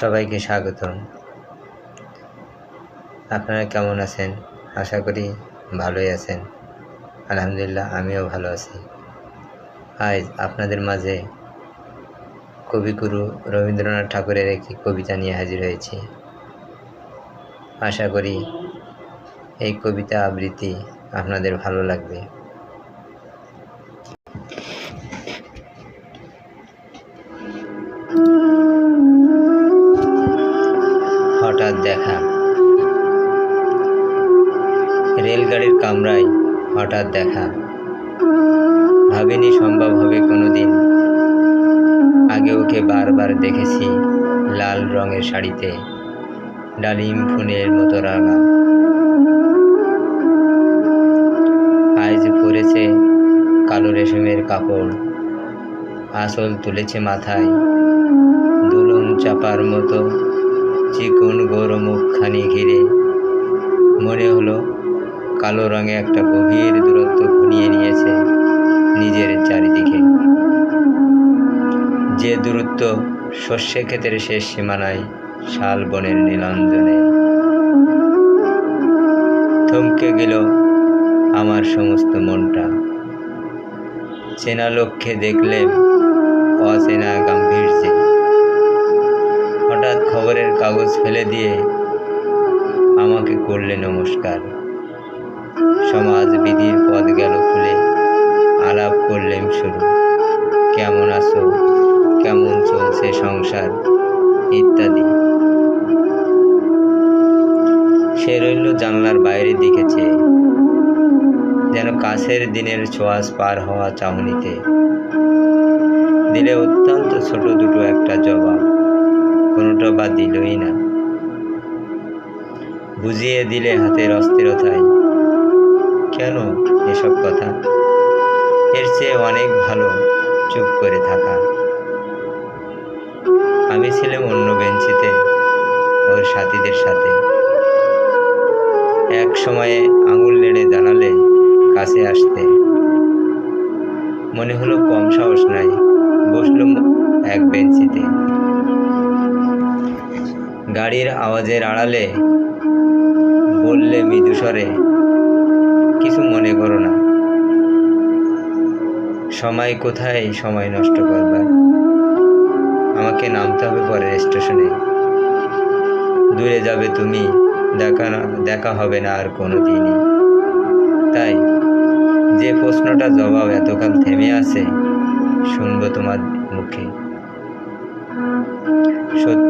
সবাইকে স্বাগতম। আপনারা কেমন আছেন? আশা করি ভালোই আছেন। আলহামদুলিল্লাহ, আমিও ভালো আছি। আজ আপনাদের মাঝে কবিগুরু রবীন্দ্রনাথ ঠাকুরের একটি কবিতা নিয়ে হাজির হয়েছি। আশা করি এই কবিতা আবৃত্তি আপনাদের ভালো লাগবে। দেখা। রেলগাড়ির কামরায় হঠাৎ দেখা। ভাবিনি সম্ভব হবে কোনো দিন আগে ওকে বারবার দেখেছি লাল রঙের শাড়িতে, ডালিম ফুলের মতো রাঙা। আজ পরেছে কালো রেশমের কাপড় আসল তুলেছে মাথায় দুলন চাপার মতো চিকন গৌর মুখখানি ঘিরে মনে হলো কালো রঙে একটা গভীর দূরত্ব ঘনিয়ে নিয়েছে নিজের চারিদিকে। যে দূরত্ব শস্যে ক্ষেতের শেষ সীমানায় শাল বনের নীলাঞ্জনে। থমকে গেল আমার সমস্ত মনটা। চেনা লক্ষ্যে দেখলে অচেনা গাম্ভীর্যে। হঠাৎ খবরের কাগজ ফেলে দিয়ে আমাকে করলে নমস্কার। সমাজ বিধির পথ গেল খুলে, আলাপ করলেন শুরু। কেমন আছো? কেমন চলছে সংসার? ইত্যাদি। সে রইল জানলার বাইরের দিকে চেয়ে, যেন কাছের দিনের ছোঁয়াশ পার হওয়া চাহনিতে। দিলে অত্যন্ত ছোট দুটো একটা জবাব। কোনোটা বা দিলই না। বুঝিয়ে দিলে হাতের অস্থিরতায়। কেন এসব কথা? এর চেয়ে অনেক ভালো চুপ করে থাকা। আমি ছিলাম অন্য বেঞ্চিতে, ওর সাথীদের সাথে। এক সময়ে আঙুল নেড়ে জানালে কাছে আসতে। মনে হলো কম সাহস নাই, বসলুম এক বেঞ্চিতে। গাড়ির আওয়াজের আড়ালে বললে মৃদুস্বরে, কিছু মনে করো না। সময় কোথায়? সময় নষ্ট করবার। আমাকে নামতে হবে পরের স্টেশনে। দূরে যাবে তুমি, দেখা না, দেখা হবে না আর কোনো দিনই তাই যে প্রশ্নটা জবাব এতকাল থেমে আছে, শুনব তোমার মুখে। সত্য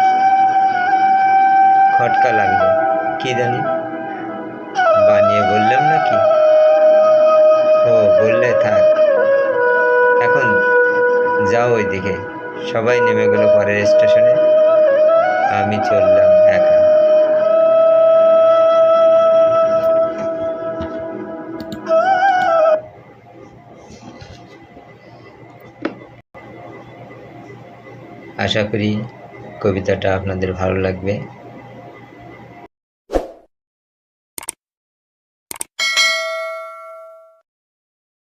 খটকা লাগল। কি জানি? বানিয়ে বললাম নাকি? ও, বললে থাক। এখন যাও ওইদিকে। সবাই নেমে গেল পরের স্টেশনে। আমি চললাম একা। আশা করি কবিতাটা আপনাদের ভালো লাগবে।